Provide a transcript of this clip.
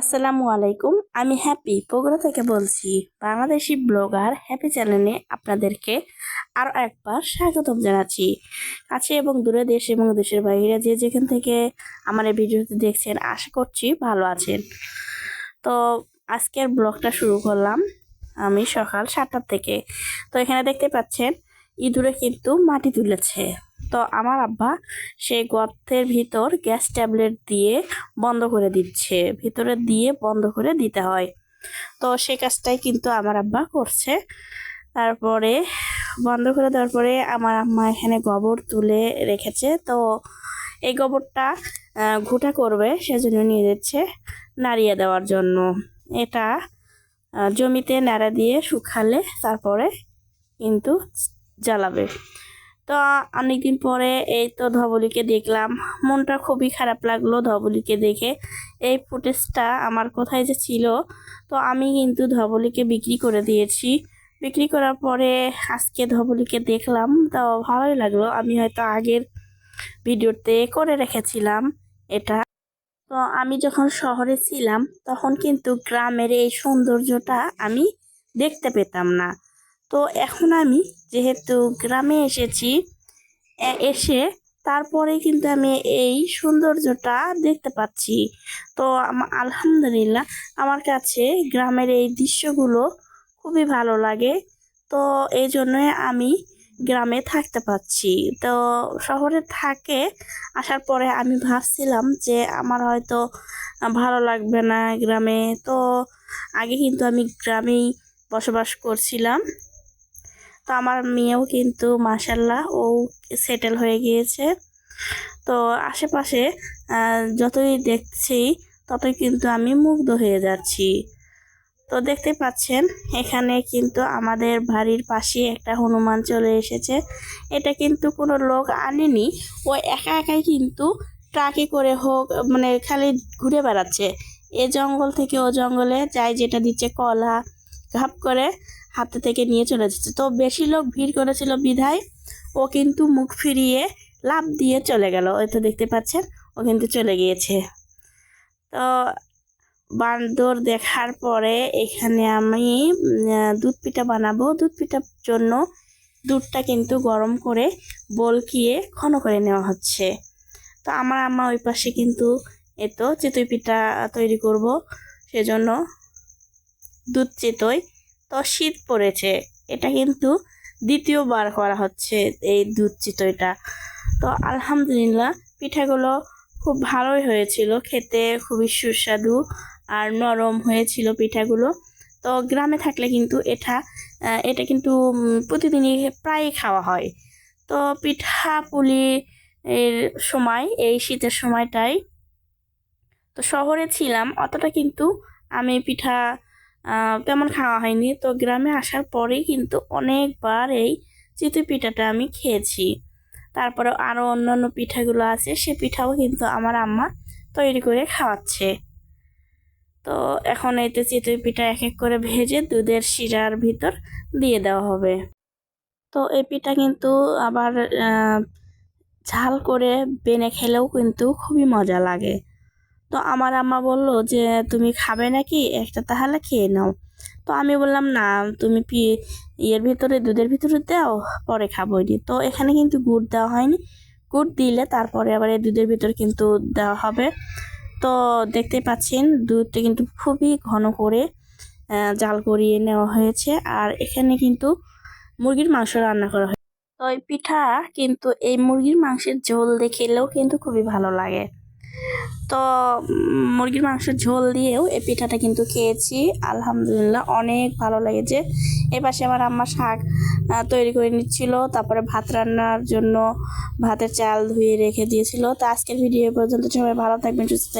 আসসালামু আলাইকুম। আমি হ্যাপি বগুড়া থেকে বলছি, বাংলাদেশি ব্লগার হ্যাপি চ্যানেলে আপনাদেরকে আরও একবার স্বাগতম জানাচ্ছি। কাছে এবং দূরে দেশ এবং দেশের বাইরে যে যেখান থেকে আমার এই ভিডিওটি দেখছেন, আশা করছি ভালো আছেন। তো আজকের ব্লগটা শুরু করলাম আমি সকাল সাতটার থেকে। তো এখানে দেখতে পাচ্ছেন, ইঁদুরে কিন্তু মাটি তুলেছে। তো আমার আব্বা সেই গর্তের ভিতর গ্যাস ট্যাবলেট দিয়ে বন্ধ করে দিচ্ছে। ভিতরে দিয়ে বন্ধ করে দিতে হয়। তো সে কাজটাই কিন্তু আমার আব্বা করছে। তারপরে বন্ধ করে দেওয়ার পরে আমার আম্মা এখানে গোবর তুলে রেখেছে। তো এই গোবরটা ঘুটা করবে সেজন্য নিয়ে যাচ্ছে নাড়িয়ে দেওয়ার জন্য। এটা জমিতে নাড়া দিয়ে শুকালে তারপরে কিন্তু জ্বালাবে। তো অনেকদিন পরে এই তো ধবলিকে দেখলাম। মনটা খুবই খারাপ লাগল ধবলিকে দেখে। এই ফুটেজটা আমার কোথায় যে ছিল, তো আমি কিন্তু ধবলিকে বিক্রি করে দিয়েছি। বিক্রি করার পরে আজকে ধবলিকে দেখলাম, তো ভালোই লাগল। আমি হয়তো আগের ভিডিওতে করে রেখেছিলাম এটা। তো আমি যখন শহরে ছিলাম, তখন কিন্তু গ্রামের এই সৌন্দর্যটা আমি দেখতে পেতাম না। তো এখন আমি যেহেতু গ্রামে এসেছি এসে তারপরে কিন্তু আমি এই সৌন্দর্যটা দেখতে পাচ্ছি। তো আলহামদুলিল্লাহ আমার কাছে গ্রামের এই দৃশ্যগুলো খুবই ভালো লাগে। তো এই জন্যই আমি গ্রামে থাকতে পাচ্ছি। তো শহরে থাকে, আসার পরে আমি ভাবছিলাম যে আমার হয়তো ভালো লাগবে না গ্রামে। তো আগে কিন্তু আমি গ্রামেই বসবাস করছিলাম। তো আমার মেয়েও কিন্তু মাসাল্লাহ ও সেটেল হয়ে গিয়েছে। তো আশেপাশে যতই দেখছি, ততই কিন্তু আমি মুগ্ধ হয়ে যাচ্ছি। তো দেখতে পাচ্ছেন, এখানে কিন্তু আমাদের বাড়ির পাশে একটা হনুমান চলে এসেছে। এটা কিন্তু কোনো লোক আনেনি, ও একা একাই কিন্তু ট্রাকে করে হোক মানে খালি ঘুরে বেড়াচ্ছে। এ জঙ্গল থেকে ও জঙ্গলে যাই যেটা দিচ্ছে কলা, ঘাপ করে। হাতে থেকে নিয়ে চলে যাচ্ছে তো বেশি লোক ভিড় করেছিল বিধায়, ও কিন্তু মুখ ফিরিয়ে লাভ দিয়ে চলে গেল। তো দেখতে পাচ্ছেন, ও কিন্তু চলে গিয়েছে। তো বান্দর দেখার পরে এখানে আমি দুধ পিঠা বানাবো। দুধ পিঠার জন্য দুধটা কিন্তু গরম করে বলকিয়ে ঘন করে নেওয়া হচ্ছে। তো আমার আম্মা ওই পাশে কিন্তু এতো চিতই পিঠা তৈরি করব। সেজন্য দুধ চিতই তো শীত পড়েছে। এটা কিন্তু দ্বিতীয়বার করা হচ্ছে এই দুধ চিতইটা। তো আলহামদুলিল্লাহ, পিঠাগুলো খুব ভালোই হয়েছিল, খেতে খুবই সুস্বাদু আর নরম হয়েছিল পিঠাগুলো। তো গ্রামে থাকলে কিন্তু এটা এটা কিন্তু প্রতিদিনই প্রায় খাওয়া হয়। তো পিঠা পুলি এর সময়, এই শীতের সময়টাই তো শহরে ছিলাম, অতটা কিন্তু আমি পিঠা তেমন খাওয়া হয়নি। তো গ্রামে আসার পরেই কিন্তু অনেকবার এই চিতই পিঠাটা আমি খেয়েছি। তারপরে আরও অন্যান্য পিঠাগুলো আছে, সে পিঠাও কিন্তু আমার আম্মা তৈরি করে খাওয়াচ্ছে। তো এখন এতে চিতই পিঠা এক এক করে ভেজে দুধের শিরার ভিতর দিয়ে দেওয়া হবে। তো এই পিঠা কিন্তু আবার ঝাল করে বেনে খেলেও কিন্তু খুবই মজা লাগে। তো আমার আম্মা বলল যে, তুমি খাবে নাকি? একটা তাহলে খেয়ে নাও। তো আমি বললাম, না, তুমি পি, ইয়ের ভিতরে, দুধের ভিতরে দাও, পরে খাব এটি। তো এখানে কিন্তু গুড় দেওয়া হয়নি। গুড় দিলে তারপরে আবার এই দুধের ভিতর কিন্তু দেওয়া হবে। তো দেখতে পাচ্ছেন, দুধটা কিন্তু খুবই ঘন করে জাল করিয়ে নেওয়া হয়েছে। আর এখানে কিন্তু মুরগির মাংস রান্না করা হয়েছে। তো এই পিঠা কিন্তু এই মুরগির মাংসের ঝোল দিয়ে খেলেও কিন্তু খুবই ভালো লাগে। তো মুরগির মাংসের ঝোল দিয়েও এই পিঠাটা কিন্তু খেয়েছি। আলহামদুলিল্লাহ অনেক ভালো লেগেছে। এ পাশে আমার আম্মা শাক তৈরি করে নিচ্ছিল। তারপরে ভাত রান্নার জন্য ভাতের চাল ধুয়ে রেখে দিয়েছিল। তো আজকের ভিডিও পর্যন্ত সবাই ভালো থাকবেন, সুস্থ।